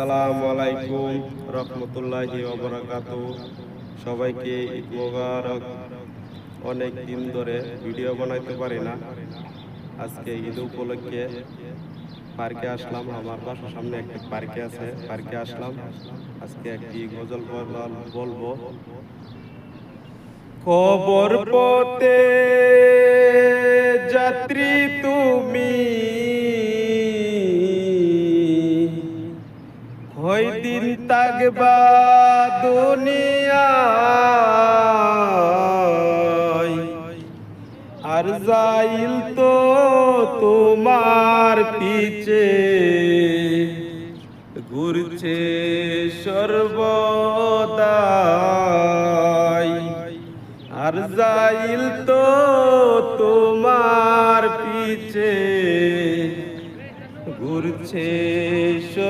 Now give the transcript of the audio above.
আসসালামু আলাইকুম, রহমতুল্লাহি ওবরাকাতু সবাইকে ঈদ মোবারক। অনেক দিন ধরে ভিডিও বানাইতে পারি না। আজকে ঈদ উপলক্ষে পার্কে আসলাম। আমার বাসার সামনে একটি পার্কে আছে। পার্কে আসলাম। আজকে একটি গজল বল- বলব। খবর পতে যাত্রী তুমি কয়দিন তাকবা দুনিয়ায়। আর যাইল তো তোমার পিছে। ঘুরছে সর্বদাই। আর যাইল তো তোমার পিছে। ঘুরছে সর্বদা